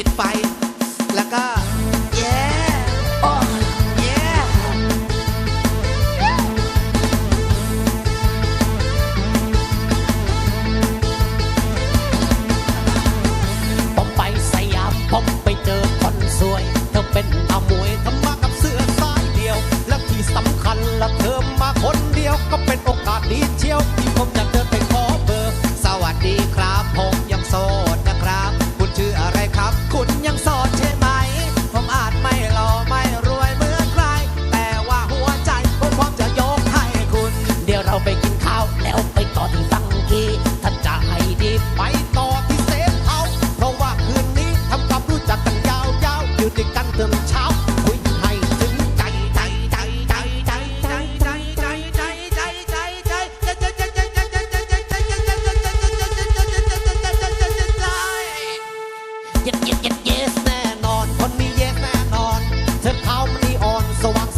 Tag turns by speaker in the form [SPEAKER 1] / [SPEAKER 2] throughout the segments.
[SPEAKER 1] ปิดไฟ แล้วก็เย้โอ้เย้
[SPEAKER 2] ผมไปสยามผมไปเจอคนสวย เธอเป็นอามวยทำมากับเสื้อสายเดียว และที่สำคัญและเธอมาคนเดียวก็เป็นโอกาสดีเชียวที่ผมจะเดินไปขอเบอร์
[SPEAKER 1] สวัสดีครับผมยังโสด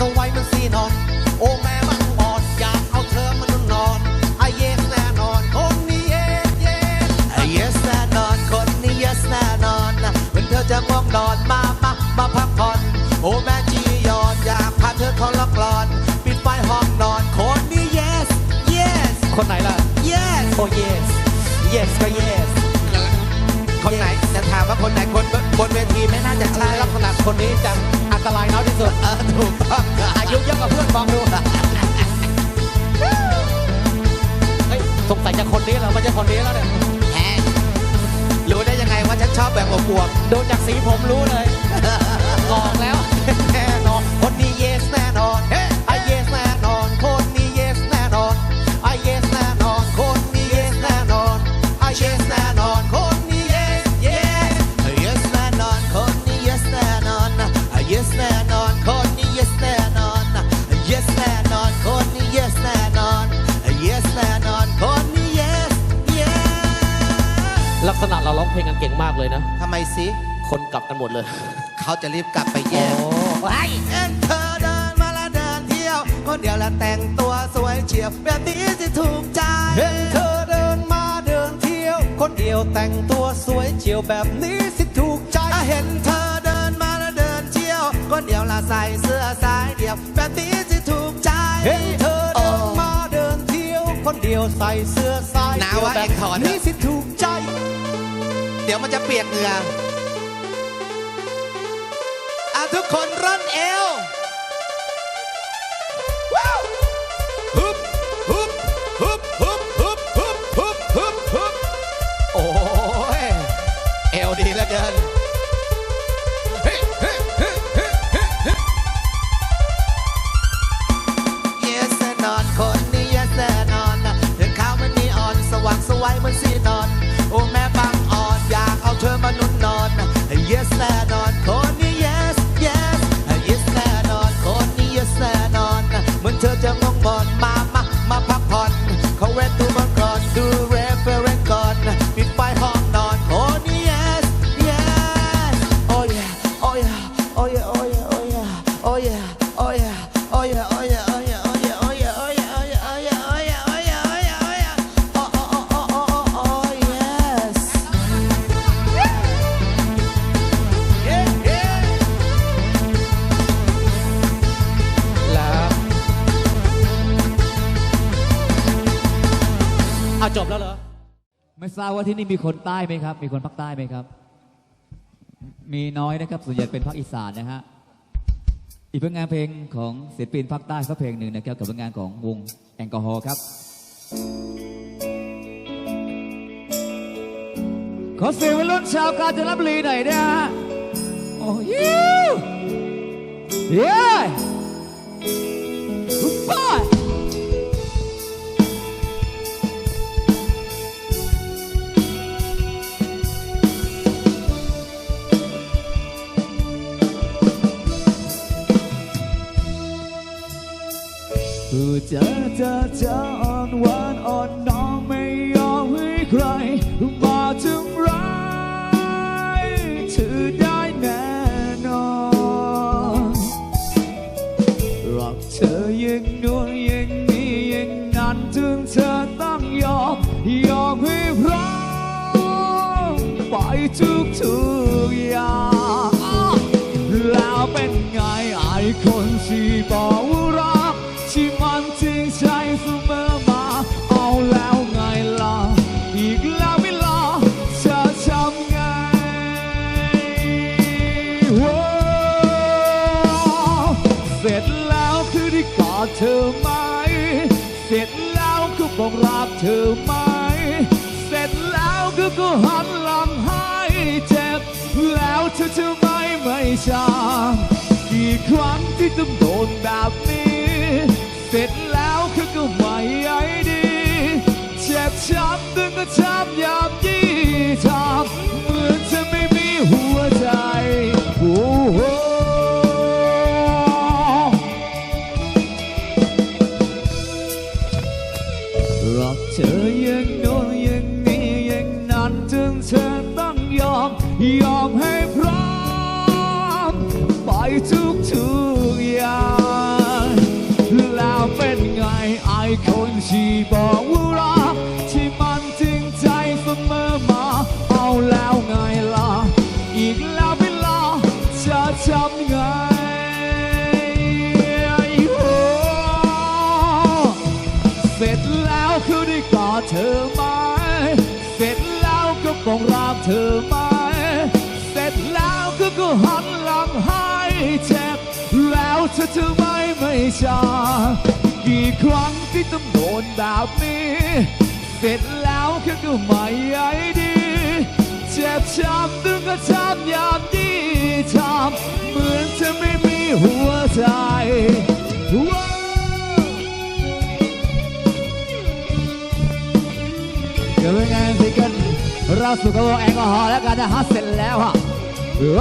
[SPEAKER 1] สว่า
[SPEAKER 2] งสวัยมันสีนอน โอ้แม่มันอ่อนอยากเอาเธอมานนอนไอเยสแน่นอนคนนี้เยสเยส
[SPEAKER 1] yes แน่นอนคนนี้ yes แน่นอนเป็นเธอจะง่วงนอนมามามาพักผ่อนโอ้แม่จียอนอยากพาเธอเข้าละกลอนปิดไฟห้องนอนคนนี้ yes yes
[SPEAKER 2] คนไหนล่ะ
[SPEAKER 1] yes
[SPEAKER 2] โอ้ yes yes ก็ yes
[SPEAKER 1] คนไหนจะถามว่าคนไหนคนบนบนเวทีไม่น่าจะใช่
[SPEAKER 2] ลักษณะคนนี้จะอั นตรายน้อยที่สุด
[SPEAKER 1] เออถูกต้อง
[SPEAKER 2] อายุเยอะกว่าเพื่อนฟังดูเฮ้ยสงสัยจะคนนี้แล้วไม่ใช่คนนี้แล้วเนี่ย
[SPEAKER 1] แหมรู้ได้ยังไงว่าฉันชอบแบบอวบ
[SPEAKER 2] ดูจากสีผมรู้เลยงอกแล้ว
[SPEAKER 1] ๆแน่นอนคนนี้ yes แน่นอน
[SPEAKER 2] ษณะเราร้องเพลงกันเก่งมากเลยนะ
[SPEAKER 1] ทำไมสิ
[SPEAKER 2] คนกลับกันหมดเลย
[SPEAKER 1] เขาจะรีบกลับไปแย่
[SPEAKER 2] ไอ้
[SPEAKER 1] เอ็นเธอเดินมาและเดินเที่ยว คนเดียวและแต่งตัวสวยเฉียบแบบนี้สิถูกใจ
[SPEAKER 2] เห็นเธอเดินมาเดินเที่ยว คนเดียวแต่งตัวสวยเฉียวแบบนี้สิถูกใจ
[SPEAKER 1] ถ้าเห็นเธอเดินมาและเดินเที่ยว คนเดียวละใส่เสื้อสายเดียว แบบนี้สิถูกใจ
[SPEAKER 2] เห็นเธอเดินมาเดินเที่ยว คนเดียวใส่เสื้อสาย
[SPEAKER 1] หนาว
[SPEAKER 2] เดี่ยว
[SPEAKER 1] วะ
[SPEAKER 2] แบ
[SPEAKER 1] เอบงถอนเถ
[SPEAKER 2] นี้
[SPEAKER 1] อะ
[SPEAKER 2] สิถูกใจ
[SPEAKER 1] เดี๋ยวมันจะเปียกเหงื่ออะทุกคนร่อนเอว side. จ
[SPEAKER 2] บแล้วเหรอ
[SPEAKER 3] ไม่ทราบว่าที่นี่มีคนใต้ไหมครับ มีคนภาคใต้ไหมครับ มีน้อยนะครับ ส่วนใหญ่เป็นภาคอีสานนะฮะ อีกผลงานเพลงของศิลปินภาคใต้สักเพลงหนึ่งนะครับ กับผลงานของวงแอลกอฮอล์ครับ ขอเสียงวัยรุ่นชาวกาญจนบุรีหน่อยนะฮะ โอ้ยเย้ เจอเจออ่อนหวานอ่อนน้องไม่ยอมให้ใคร มาทำร้ายเธอได้แน่นอนรักเธอยังนู้นยังนี้ยังนั้นถึงเธอต้องยอมยอมให้พร้อมไปทุกทุทุกอย่างแล้วเป็นไงไอ้คนที่บอก บอกรักเธอไหม เสร็จแล้วก็ก็หันหลังให้เจ็บ แล้วเธอจะไม่ไม่ชากี่ครั้งที่ต้องโดนแบบนี้ เสร็จแล้วเธอก็ไม่ใยดี เจ็บช้ำตึงก็ช้ำยามยี ยอมให้พร้อมไปทุกทุกอย่างแล้วเป็นไงไอคนที่บอกว่ารัก เจ็บ แล้วเธอจะไม่ไม่ชากี่ครั้งที่ต้องโดนแบบนี้ เสร็จแล้วก็ก็ไม่ใยดี เจ็บช้ำตึงก็ช้ำยามยี่ทำเหมือนจะไม่มีหัวใจว้าวเดี๋ยวเป็นไงสิกันเราสุกกับวงแอลกอฮอล์แล้วกันนะฮะเสร็จแล้วฮะโอ้โห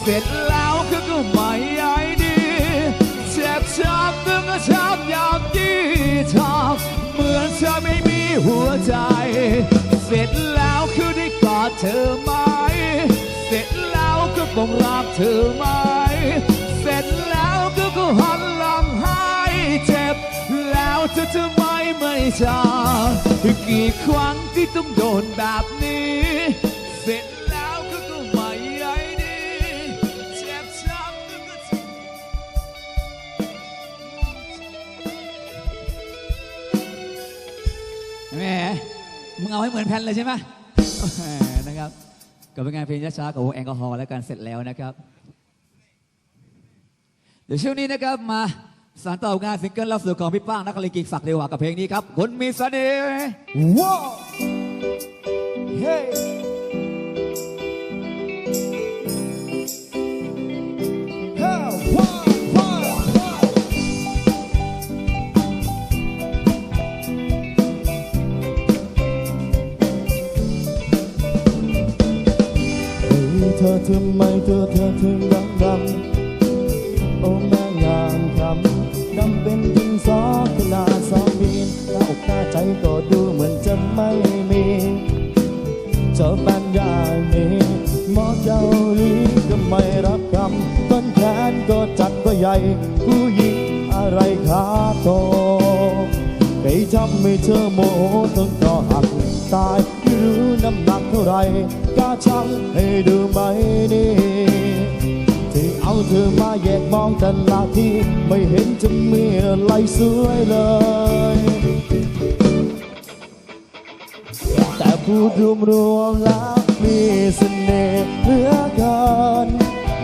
[SPEAKER 3] เสร็จแล้วก็ก็ไม่ใยดีเจ็บช้ำตึงก็ช้ำยามยี่ทำเหมือนเธอไม่มีหัวใจ เสร็จแล้วคือได้กอดเธอไหม เสร็จแล้วก็บอกรักเธอไหม เสร็จแล้วก็ก็หันหลังให้เจ็บ แล้วเธอจะไมไม่ชากี่ครั้งที่ต้องโดนแบบนี้ เสร็จ แหมมึงเอาให้เหมือนแผ่นเลยใช่ไหมแหมนะครับก็เป็นงานเพลงช้าๆกับวงแอลกอฮอล์แล้วกันเสร็จแล้วนะครับ เดี๋ยวช่วงนี้นะครับมาสานต่องานซิงเกิลล่าสุดของพี่ป้างนักเลงกิกศักดิ์เดวากับเพลงนี้ครับคนมีเสน่ห์
[SPEAKER 1] ว้าวเฮ้
[SPEAKER 4] ทำไมเธอเธอถึงดำดำโอ้แม่งามคำดำเป็นดินสอขนาดสองมีนหน้าอกหน้าใจก็ดูเหมือนจะไม่มีเจ้าแฟนอย่านี้หมอเกาลีก็ไม่รับคำต้นแขนก็จัดก็ใหญ่ ผู้หญิงอะไรขาโตไปทำให้เธอโมโหต้องก็หักตาย ไรกล้าชั่งให้ดูไหมนี่ที่เอาเธอมาแยกมองแต่ละทีไม่เห็นจะมีอะไรสวยเลย แต่พูดรวมรวมแล้วมีเสน่ห์เหลือเกิน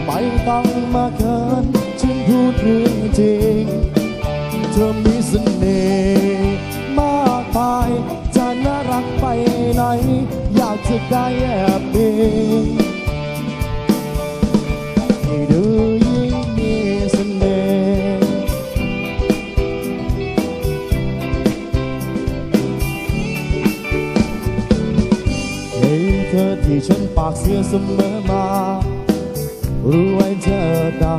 [SPEAKER 4] ไม่ต้องมาเกินฉันพูดเรื่องจริง เธอมีเสน่ห์มากมายจะน่ารักไปไหน อยากจะได้แอบอิงให้ดูยิ่งมีเสน่ห์เห็ธอที่ฉันปากเสียเสมอมา รู้ไว้เธอดา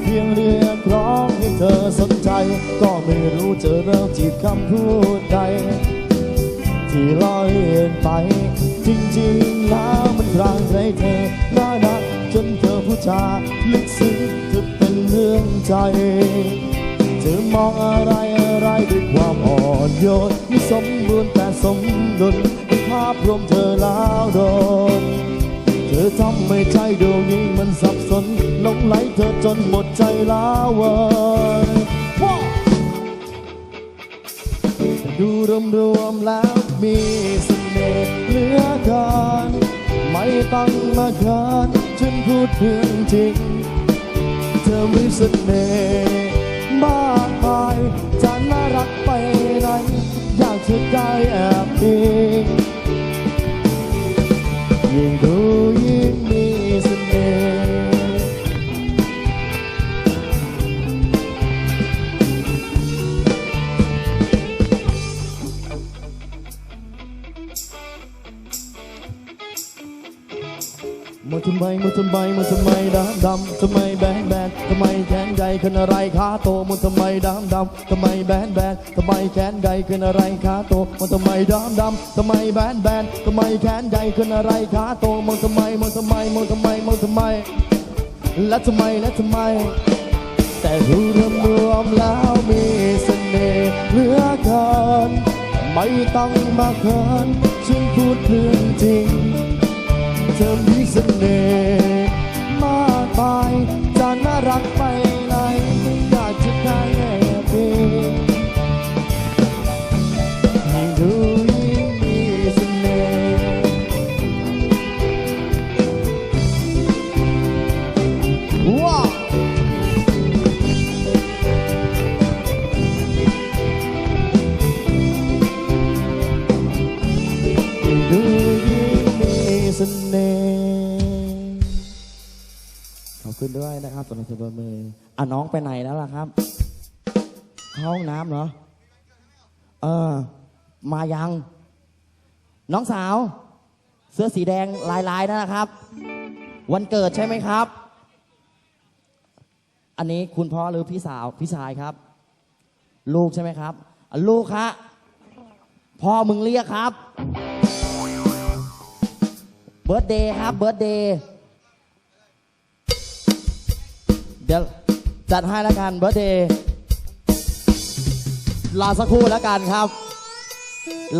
[SPEAKER 4] เพียงเรียกร้องให้เธอสนใจ ก็ไม่รู้จะเริ่มจีบคำพูดใดที่ลอยเลียนไป จริงๆแล้วมันกลางใจเธอน่ารักจนเธอผู้จาลึกซึ้งจะเป็นเรื่องใจเธอมองอะไรอะไรด้วยความอ่อนโยนไม่สมบูรณ์แต่สมดุลเป็นภาพรวมเธอแล้วโดนเธอทำให้ใจดวงนี้มันสับสนหลงไหลเธอจนหมดใจแล้วเว้ยดูรวมรวมๆแล้วมี เสน่ห์เหลือการไม่ต้องมาคาดฉันพูดเรื่องจริง เธอมีเสน่ห์มากมาย ดำดำทำไมแบนแบนทำไมแขนใหญ่ขึ้นอะไรขาโตมัวทำไมดำดำทำไมแบนแบนทำไมแขนใหญ่ขึ้นอะไรขาโตมัวทำไมมัวทำไมมัวทำไมมัวทำไมและทำไมและทำไม แต่รู้รวมรวมแล้วมีเสน่ห์เหลือเกินไม่ต้องมาเขินฉันพูดเรื่องจริง เธอมีเสน่ห์มากมายจะน่ารักไป อบคุณด้วยนะครับสำหรับสบมืออะน้องไปไหนแล้วล่ะครับ เข้าห้องน้ำเหรอ เออ มายัง น้องสาว เสื้อสีแดงลายลายๆนั่นนะครับ วันเกิดใช่ไหมครับ อันนี้คุณพ่อหรือพี่สาวพี่ชายครับ ลูกใช่ไหมครับอะลูกครับพ่อมึงเรียกครับ เบิร์ดเดย์ครับ เบิร์ดเดย์ ดี๋ยวจัดให้แล้วกันเบอร์เดย์รอสักครู่แล้วกันครับ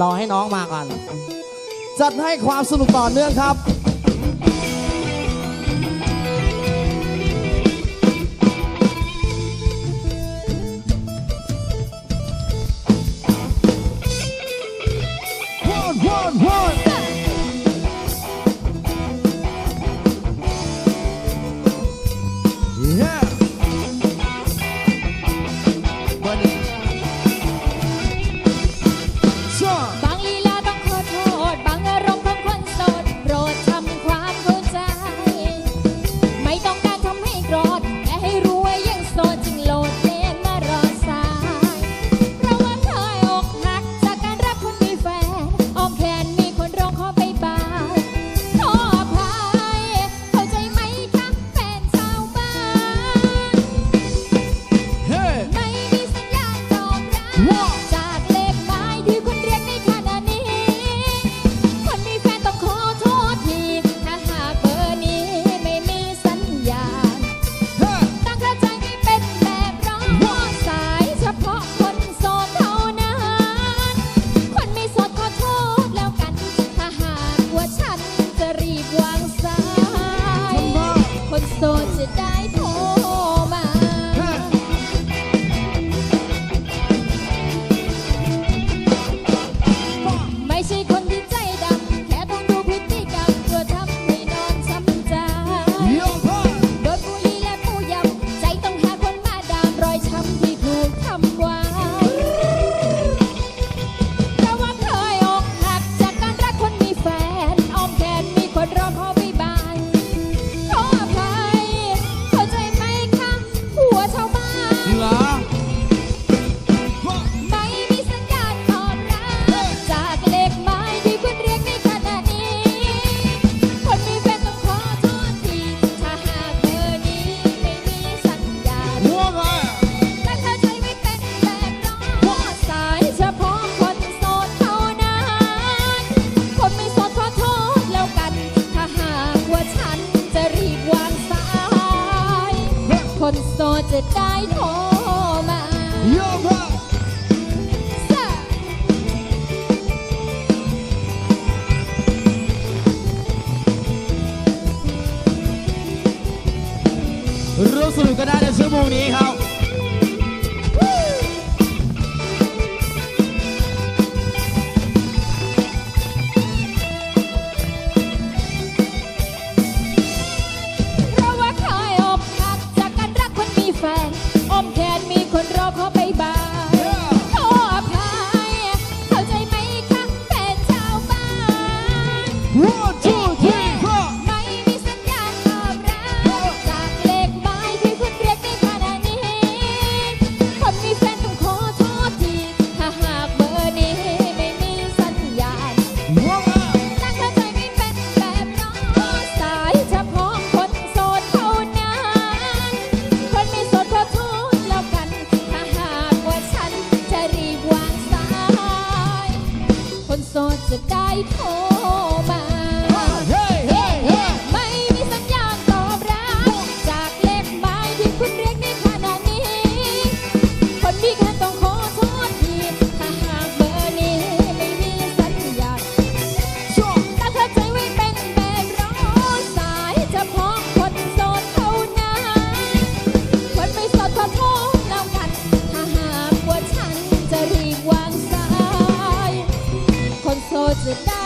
[SPEAKER 4] รอให้น้องมาก่อน จัดให้ความสนุกต่อเนื่องครับ
[SPEAKER 5] รู้ส
[SPEAKER 6] นุกก็ได้ในชั่วโมงนี้ครับ Oh. de